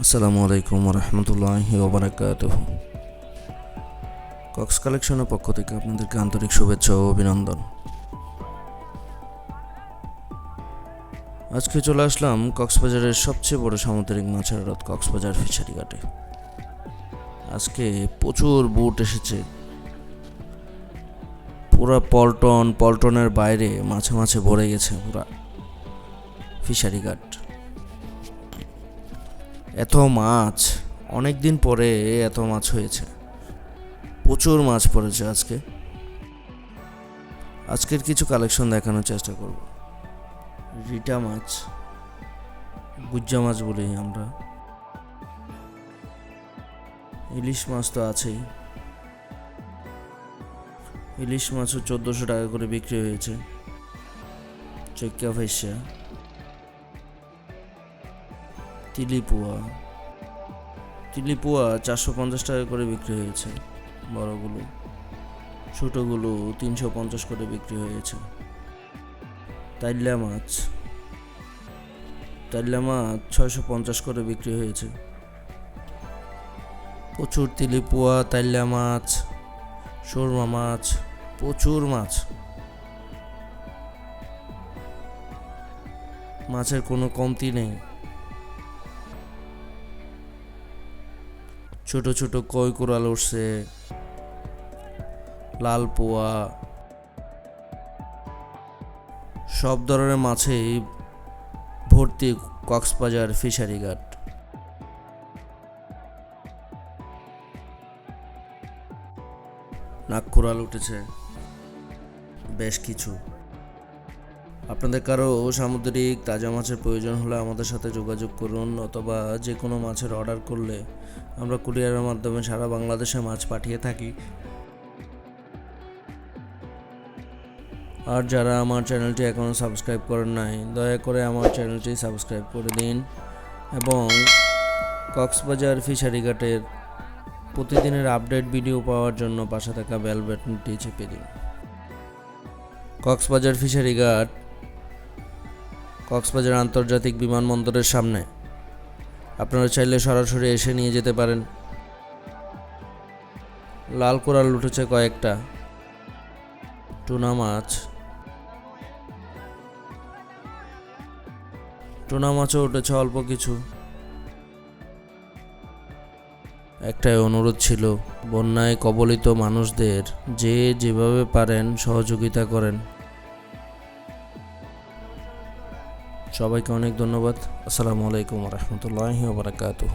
আসসালামু আলাইকুম রহমতুল্লাহ ওবরাকাত কক্স কালেকশনের পক্ষ থেকে আপনাদেরকে আন্তরিক শুভেচ্ছা ও অভিনন্দন। আজকে চলে আসলাম কক্সবাজারের সবচেয়ে বড় সামুদ্রিক মাছের আড়ত কক্সবাজার ফিশারি ঘাটে আজকে প্রচুর বুট এসেছে। পুরা পল্টন, পল্টনের বাইরে মাছে মাছে ভরে গেছে পুরা ফিশারি ঘাট এত মাছ অনেক দিন পরে এত মাছ হয়েছে। প্রচুর মাছ পড়েছে আজকে। আজকের কিছু কালেকশন দেখানোর চেষ্টা করব। রিটা মাছ, গুজ্জা মাছ বলি আমরা। ইলিশ মাছ তো আছেই। ইলিশ মাছও চোদ্দোশো টাকা করে বিক্রি হয়েছে। চৈক্কা ফাইসা তিলিপুয়া। তিলিপুয়া চারশো পঞ্চাশ টাকা করে বিক্রি হয়েছে, বড়গুলো। ছোটোগুলো তিনশো পঞ্চাশ করে বিক্রি হয়েছে। তাইল্লা মাছ তাইলা মাছ ছয়শো পঞ্চাশ করে বিক্রি হয়েছে। প্রচুর তিলিপুয়া তাইলা মাছ সুরমা মাছ, প্রচুর মাছ। মাছের কোনো কমতি নেই। ছোট ছোট কই কোরাল উঠছে, লাল পোয়া। সব ধরনের মাছেই ভর্তি কক্সবাজার ফিশারি ঘাট। নাক কোরাল উঠেছে, বেশ কিছু। আপনাদের কারও সামুদ্রিক তাজা মাছের প্রয়োজন হলে আমাদের সাথে যোগাযোগ করুন অথবা যে কোনো মাছের অর্ডার করলে আমরা কুরিয়ারের মাধ্যমে সারা বাংলাদেশে মাছ পাঠিয়ে থাকি। আর যারা আমার চ্যানেলটি এখনও সাবস্ক্রাইব করেন নাই, দয়া করে আমার চ্যানেলটি সাবস্ক্রাইব করে দিন এবং কক্সবাজার ফিশারি ঘাটের প্রতিদিনের আপডেট ভিডিও পাওয়ার জন্য পাশে থাকা বেল বাটনটি চেপে দিন। কক্সবাজার ফিশারি ঘাট কক্সবাজার আন্তর্জাতিক বিমানবন্দরের সামনে। আপনারা চাইলে সরাসরি এসে নিয়ে যেতে পারেন। লাল কোরাল উঠেছে কয়েকটা। টুনা মাছ। টুনা মাছও উঠেছে অল্প কিছু। একটাই অনুরোধ ছিল, বন্যায় কবলিত মানুষদের যে যেভাবে পারেন সহযোগিতা করেন। সবাইকে অনেক ধন্যবাদ। আসসালামু আলাইকুম রহমতুল্লাহ বারাকাতুহ।